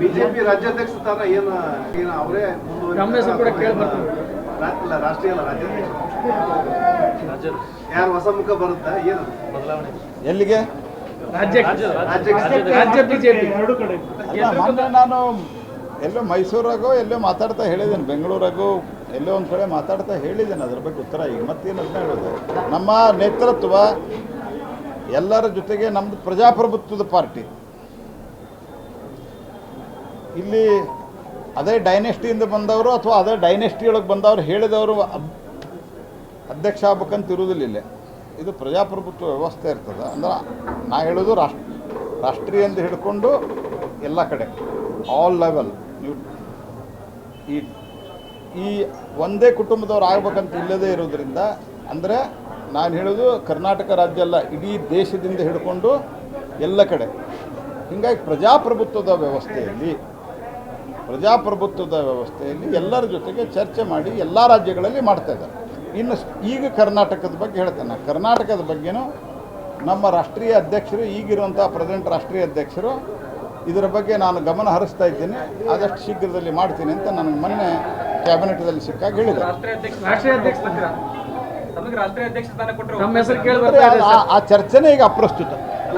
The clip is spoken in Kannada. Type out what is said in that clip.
ಬಿಜೆಪಿ ರಾಜ್ಯಾಧ್ಯಕ್ಷ ಸ್ಥಾನ ಏನ ಏನ ಅವರೇ. ಅಲ್ಲ ರಾಷ್ಟ್ರೀಯ ಅಲ್ಲ ರಾಜ್ಯಾಧ್ಯಕ್ಷ. ಯಾರು ಹೊಸ ಮುಖ ಬರುತ್ತಾ ಏನು? ಎಲ್ಲಿಗೆ? ರಾಜ್ಯ ರಾಜ್ಯಕ್ಕೆ ರಾಜ್ಯ. ಬಿಜೆಪಿ. ಮೊನ್ನೆ ನಾನು ಎಲ್ಲೋ ಮೈಸೂರಾಗೋ ಎಲ್ಲೋ ಮಾತಾಡ್ತಾ ಹೇಳಿದ್ದೇನೆ. ಬೆಂಗಳೂರಾಗೋ ಎಲ್ಲೋ ಒಂದು ಕಡೆ ಮಾತಾಡ್ತಾ ಹೇಳಿದ್ದೇನೆ. ಅದ್ರ ಬಗ್ಗೆ ಉತ್ತರ ಈಗ ಮತ್ತೇನು ಅದನ್ನ ಹೇಳೋದು. ನಮ್ಮ ನೇತೃತ್ವ ಎಲ್ಲರ ಜೊತೆಗೆ ನಮ್ಮದು ಪ್ರಜಾಪ್ರಭುತ್ವದ ಪಾರ್ಟಿ. ಇಲ್ಲಿ ಅದೇ ಡೈನೆಸ್ಟಿಯಿಂದ ಬಂದವರು ಅಥವಾ ಅದೇ ಡೈನೆಸ್ಟಿಯೊಳಗೆ ಬಂದವರು ಹೇಳಿದವರು ಅಧ್ಯಕ್ಷ ಆಗ್ಬೇಕಂತ ಇರುವುದಿಲ್ಲ ಇದು ಪ್ರಜಾಪ್ರಭುತ್ವ ವ್ಯವಸ್ಥೆ ಇರ್ತದೆ. ಅಂದ್ರೆ ನಾ ಹೇಳೋದು ರಾಷ್ಟ್ರ ರಾಷ್ಟ್ರೀಯ ಅಂತ ಹಿಡ್ಕೊಂಡು ಎಲ್ಲ ಕಡೆ ಆಲ್ ಲೆವೆಲ್ ನೀವು ಈ ಈ ಒಂದೇ ಕುಟುಂಬದವ್ರು ಆಗ್ಬೇಕಂತ ಇಲ್ಲದೇ ಇರೋದ್ರಿಂದ ಅಂದರೆ ನಾನು ಹೇಳೋದು ಕರ್ನಾಟಕ ರಾಜ್ಯ ಅಲ್ಲ, ಇಡೀ ದೇಶದಿಂದ ಹಿಡ್ಕೊಂಡು ಎಲ್ಲ ಕಡೆ. ಹೀಗಾಗಿ ಪ್ರಜಾಪ್ರಭುತ್ವದ ವ್ಯವಸ್ಥೆಯಲ್ಲಿ ಪ್ರಜಾಪ್ರಭುತ್ವದ ವ್ಯವಸ್ಥೆಯಲ್ಲಿ ಎಲ್ಲರ ಜೊತೆಗೆ ಚರ್ಚೆ ಮಾಡಿ ಎಲ್ಲ ರಾಜ್ಯಗಳಲ್ಲಿ ಮಾಡ್ತಾ ಇದ್ದಾರೆ. ಇನ್ನು ಸ್- ಈಗ ಕರ್ನಾಟಕದ ಬಗ್ಗೆ ಹೇಳ್ತೇನೆ ಕರ್ನಾಟಕದ ಬಗ್ಗೆನೂ ನಮ್ಮ ರಾಷ್ಟ್ರೀಯ ಅಧ್ಯಕ್ಷರು ಈಗಿರುವಂಥ ಪ್ರೆಸೆಂಟ್ ರಾಷ್ಟ್ರೀಯ ಅಧ್ಯಕ್ಷರು ಇದರ ಬಗ್ಗೆ ನಾನು ಗಮನ ಹರಿಸ್ತಾ ಇದ್ದೀನಿ. ಆದಷ್ಟು ಶೀಘ್ರದಲ್ಲಿ ಮಾಡ್ತೀನಿ ಅಂತ ನನಗೆ ಮೊನ್ನೆ ಕ್ಯಾಬಿನೆಟ್ದಲ್ಲಿ ಸಿಕ್ಕಾಗಿ ಹೇಳಿದೆ ಆ ಚರ್ಚೆನೇ ಈಗ ಅಪ್ರಸ್ತುತ.